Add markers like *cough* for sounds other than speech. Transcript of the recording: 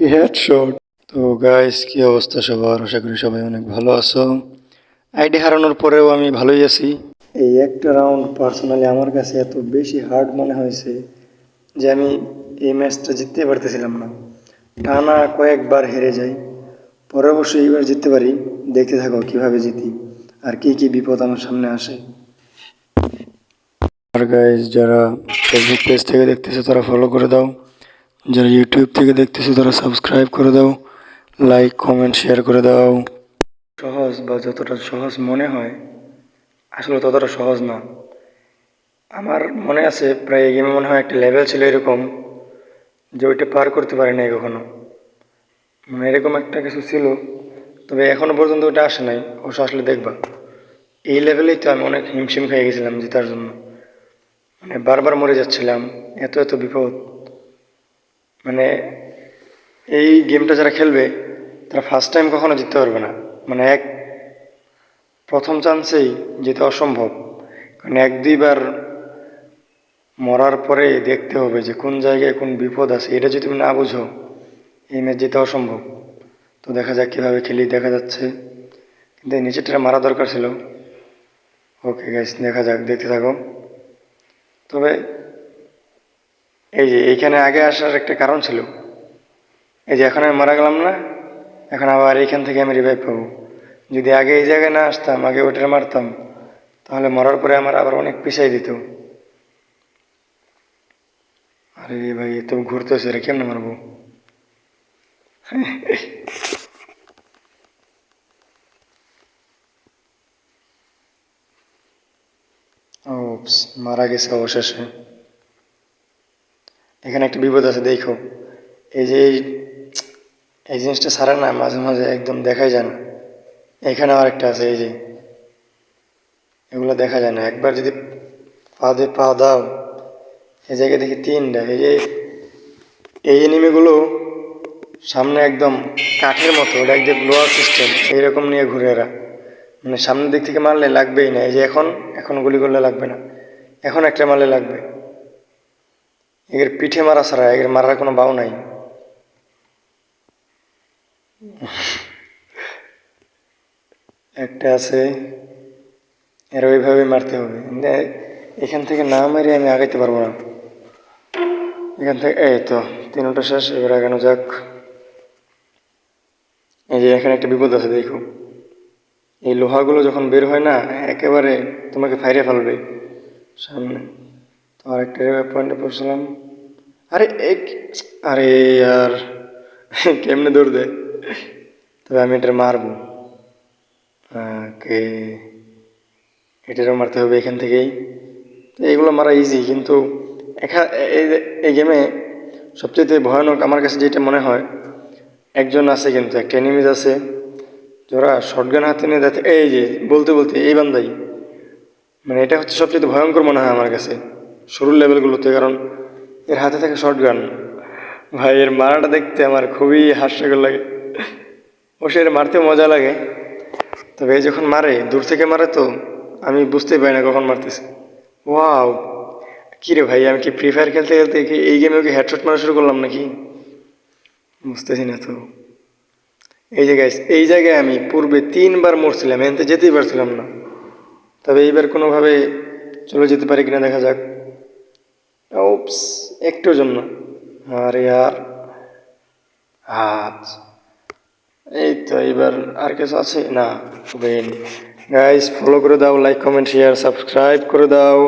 কি হেডশট তো গাইস কি অবস্থা সবার? আশা করি সবাই অনেক ভালো আছো। আইডি হারানোর পরেও আমি ভালোই আছি। এই একটা রাউন্ড পার্সোনালি আমার কাছে এত বেশি হার্ড মনে হয়েছে যে আমি এই ম্যাচটা জিততে পারতেছিলাম না। টানা কয়েকবার হেরে যাই। পরে অবশ্যই এইবার জিততে পারি। দেখতে থাকো, কীভাবে জিতি আর কি কি বিপদ আমার সামনে আসে। আর গাইজ যারা ফেসবুক পেজ থেকে দেখতেছো, তারা ফলো করে দাও। যারা ইউটিউব থেকে দেখতেছো, তারা সাবস্ক্রাইব করে দাও লাইক কমেন্ট শেয়ার করে দাও। সহজ বা যতটা সহজ মনে হয়, আসলে ততটা সহজ না। আমার মনে আছে, প্রায় এই গেমে মনে হয় একটা লেভেল ছিল এরকম, যে ওইটা পার করতে পারি নাই কখনো। মানে এরকম একটা কিছু ছিল, তবে এখনও পর্যন্ত ওটা আসে নাই, অবশ্য আসলে দেখবা। এই লেভেলেই তো আমি অনেক হিমশিম খেয়ে গেছিলাম জেতার জন্য। মানে বারবার মরে যাচ্ছিলাম, এত এত বিপদ। মানে এই গেমটা যারা খেলবে, তারা ফার্স্ট টাইম কখনো জিততে পারবে না। মানে এক প্রথম চান্সেই যেতে অসম্ভব। কারণ এক দুইবার মরার পরে দেখতে হবে যে কোন জায়গায় কোন বিপদ আছে। এটা যদি তুমি না বুঝো, এই ম্যাচ যেতে অসম্ভব। তো দেখা যাক কীভাবে খেলি, দেখা যাচ্ছে। কিন্তু এই নিচেরটা মারা দরকার ছিল। ওকে গাইস দেখা যাক, দেখতে থাকো। তবে এই যে এইখানে আগে আসার একটা কারণ ছিল। এই যে এখন আমি মারা গেলাম না, এখন আবার এইখান থেকে আমি রিভাইভ পাবো যদি আগে এই জায়গায় না আসতাম, আগে ওইটা মারতাম, তাহলে মরার পরে আমার আবার অনেক পিছাই দিত। আরে ভাই তো ঘুরতেছে রে কেমনে মারবো? *laughs* মারা গেছে অবশেষে। এখানে একটা বিপদ আছে, দেখো। এই যে এই জিনিসটা সারা না, মাঝে মাঝে একদম দেখাই যায় না। এখানে আর একটা আছে, এই যে। এগুলো দেখা যায় না। একবার যদি পা দিয়ে পা দাও, এই জায়গায় দেখি তিনটা, এই যে এই এনিমিগুলো সামনে একদম কাঠের মতো ওটা একদম লোয়ার সিস্টেম এইরকম নিয়ে ঘুরে এরা। মানে সামনের দিক থেকে মারলে লাগবেই না। এই যে এখন এখন গুলি করলে লাগবে না। এখন একটা মারলে লাগবে। এর পিঠে মারা ছাড়া এর মারার কোনো বাউ নাই। একটা আছে, এর ওইভাবে মারতে হবে। এখান থেকে না মেরে আমি আগাইতে পারব না। এখান থেকে, এই তো, তিনটা শেষ, এবার আগানো যাক। এই যে এখানে একটা বিপদ আছে, দেখো। এই লোহাগুলো যখন বের হয় না, একেবারে তোমাকে ফাইরে ফেলবে সামনে। তো আরেকটা পয়েন্টে পৌঁছলাম আরে এক আরে আর, কেমনে দৌড় দে তবে আমি এটা মারবো। ওকে। এটারও মারতে হবে এখান থেকেই। তো এইগুলো মারা ইজি কিন্তু এখা এই গেমে সবচেয়ে ভয়ানক আমার কাছে যেটা মনে হয়, একজন আছে কিন্তু, একটা এনিমিজ আছে, যারা শর্টগান হাতে নিয়ে যাচ্ছে। এই যে, বলতে বলতে, এই বান্দাই। মানে এটা হচ্ছে সবচেয়ে ভয়ঙ্কর মনে হয় আমার কাছে। শুরুর লেভেলগুলোতে কারণ এর হাতে থাকে শর্টগান ভাই, এর মারাটা দেখতে আমার খুবই হাস্যকর লাগে। অবশ্য এর মারতে মজা লাগে। তবে এই যখন মারে, দূর থেকে মারে তো আমি বুঝতেই পারি না কখন মারতেছে। ওয়াও, কী রে ভাই, আমি কি ফ্রি ফায়ার খেলতে খেলতে কি এই গেমেও কি হেডশট মারা শুরু করলাম নাকি? বুঝতেছি না তো। এই জায়গায় এই জায়গায় আমি পূর্বে তিনবার মরছিলাম, এনতে যেতেই পারছিলাম না। তবে এইবার কোনোভাবে চলে যেতে পারি কিনা দেখা যাক। ওপস একটুর জন্য। আরে আর আচ্ছা এই তো এবার আর কিছু আছে? না গাইস ফলো করে দাও লাইক কমেন্ট শেয়ার সাবস্ক্রাইব করে দাও।